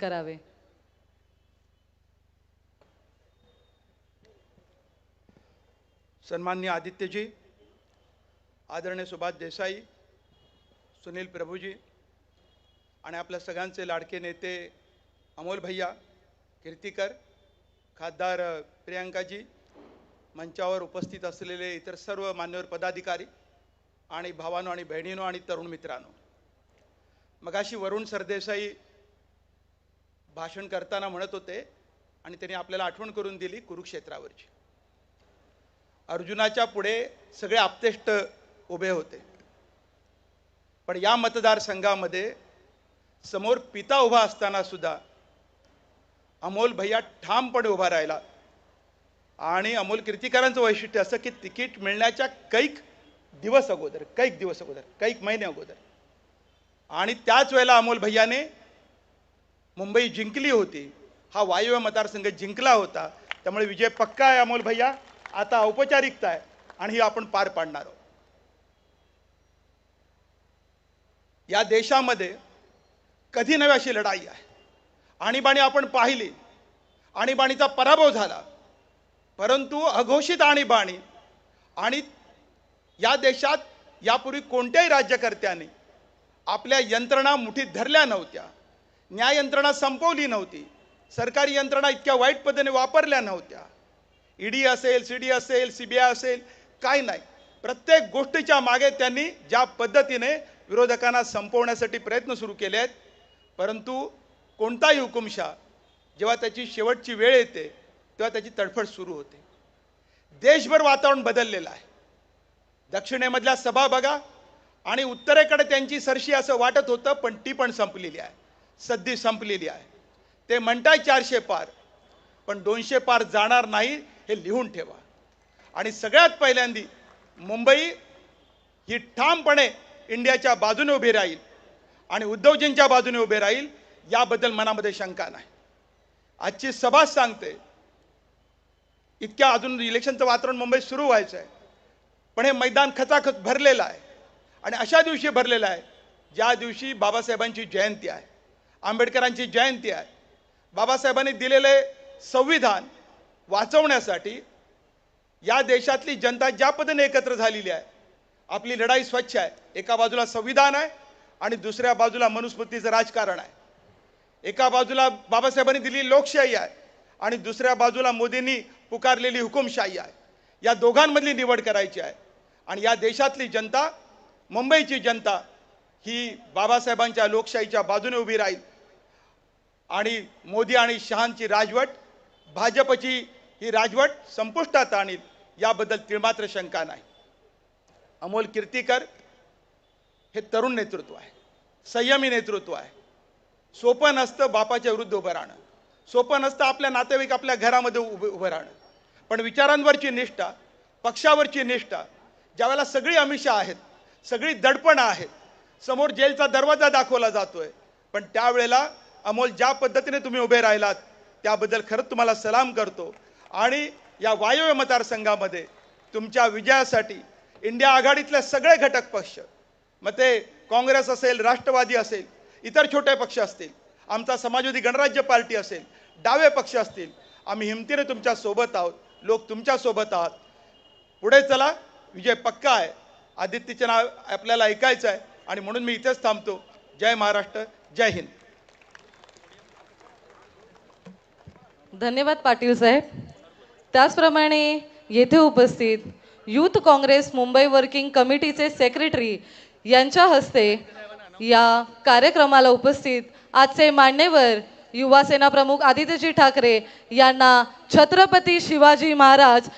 करावे. सन्मान्य आदित्यजी आदरणीय सुभाष देसाई सुनील प्रभूजी आणि आपल्या सगळ्यांचे लाडके नेते अमोल भैया कीर्तिकर खासदार प्रियांकाजी मंचावर उपस्थित असलेले इतर सर्व मान्यवर पदाधिकारी आणि भावानो आणि बहिणीनो आणि तरुण मित्रांनो. मगाशी वरुण सरदेसाई भाषण करताना म्हणत होते आणि त्यांनी आपल्याला आठवण करून दिली कुरुक्षेत्रावरची. अर्जुनाच्या पुढे सगळे आपतेष्ट उभे होते. पण या मतदारसंघामध्ये समोर पिता उभा असताना सुद्धा अमोल भैया ठामपणे उभा राहिला. आणि अमोल कीर्तिकारांचं वैशिष्ट्य असं की तिकीट मिळण्याच्या कैक दिवस अगोदर कैक दिवस अगोदर कैक महिने अगोदर. आणि त्याच वेळेला अमोल भैयाने मुंबई जिंकली होती. हा वायव्य मतदारसंघ जिंकला होता. त्यामुळे विजय पक्का आहे अमोल भैया. आता औपचारिकता आहे आणि ही आपण पार पाडणार आहोत. या देशामध्ये कधी नव्हे अशी लढाई आहे? आणीबाणी आपण पाहिली. आणीबाणीचा पराभव झाला. परंतु अघोषित आणीबाणी आणि या देशात यापूर्वी कोणत्याही राज्यकर्त्याने आपल्या यंत्रणा मुठीत धरल्या नव्हत्या. न्याय यंत्रणा संपवली नव्हती. सरकारी यंत्रणा इतक्या वाईट पद्धतीने वापरल्या नव्हत्या. ईडी असेल सी डी असेल सी बी आय असेल काय नाही. प्रत्येक गोष्टीच्या मागे त्यांनी ज्या पद्धतीने विरोधकांना संपवण्यासाठी प्रयत्न सुरू केले आहेत परंतु कोणताही हुकुमशहा जेव्हा त्याची शेवटची वेळ येते तेव्हा त्याची तडफड सुरू होते. देशभर वातावरण बदललेलं आहे. दक्षिणेमधल्या सभा बघा आणि उत्तरेकडे त्यांची सरशी असं वाटत होतं पण ती पण संपलेली आहे. सद्दी संपलेली आहे. ते म्हणताय चारशे पार पण दोनशे पार जाणार नाही हे लिहून ठेवा. आणि सगळ्यात पहिल्यांदी मुंबई ही ठामपणे इंडियाच्या बाजूने उभी राहील आणि उद्धवजींच्या बाजूने उभे राहील याबद्दल मनामध्ये शंका नाही. आजची सभा सांगते इतक्या अजून इलेक्शनचं वातावरण मुंबईत सुरू व्हायचं आहे पण हे मैदान खचाखच भरलेलं आहे. आणि अशा दिवशी भरलेलं आहे ज्या दिवशी बाबासाहेबांची जयंती आहे. आंबेडकरांची जयंती आहे. बाबासाहेबांनी दिलेले संविधान वाचवण्यासाठी या देशातली जनता ज्या पद्धतीने एकत्र झालेली आहे आपली लढाई स्वच्छ आहे. एका बाजूला संविधान आहे आणि दुसऱ्या बाजूला मनुस्मृतीचं राजकारण आहे. एका बाजूला बाबासाहेबांनी दिलेली लोकशाही आहे आणि दुसऱ्या बाजूला मोदींनी पुकारलेली हुकुमशाही आहे. या दोघांमधली निवड करायची आहे आणि या देशातली जनता मुंबईची जनता ही बाबासाहेबांच्या लोकशाहीच्या बाजूने उभी राहील. आणि मोदी आणि शहांची राजवट भाजपची ही राजवट संपुष्टात आणील याबद्दल तिळमात्र शंका नाही. अमोल कीर्तीकर हे तरुण नेतृत्व आहे संयमी नेतृत्व आहे. सोपं नसतं बापाच्या विरुद्ध उभं राहणं. सोपं नसतं आपल्या नातेवाईक आपल्या घरामध्ये उभं उभं राहणं. पण विचारांवरची निष्ठा पक्षावरची निष्ठा ज्यावेळेला सगळी अमिषा आहेत सगळी दडपणं आहेत समोर जेलचा दरवाजा दाखवला जातोय पण त्यावेळेला अमोल ज्या पद्धतीने तुम्ही उभे राहिलात त्याबद्दल खरंच तुम्हाला सलाम करतो. आणि या वायव्य मतदारसंघामध्ये तुमच्या विजयासाठी इंडिया आघाडीतले सगळे घटक पक्ष मग ते काँग्रेस असेल राष्ट्रवादी असेल इतर छोटे पक्ष असतील आमचा समाजवादी गणराज्य पार्टी असेल डावे पक्ष असतील आम्ही हिमतीने तुमच्यासोबत आहोत लोक तुमच्यासोबत आहात. पुढे चला विजय पक्का आहे. आदित्यचे नाव आपल्याला ऐकायचं आहे. आणि म्हणून मी इथेच थांबतो. जय महाराष्ट्र जय हिंद. धन्यवाद पाटील साहेब. त्याचप्रमाणे येथे उपस्थित युथ काँग्रेस मुंबई वर्किंग कमिटीचे सेक्रेटरी यांच्या हस्ते या कार्यक्रमाला उपस्थित आजचे मान्यवर युवा सेना प्रमुख आदित्यजी ठाकरे यांना छत्रपती शिवाजी महाराज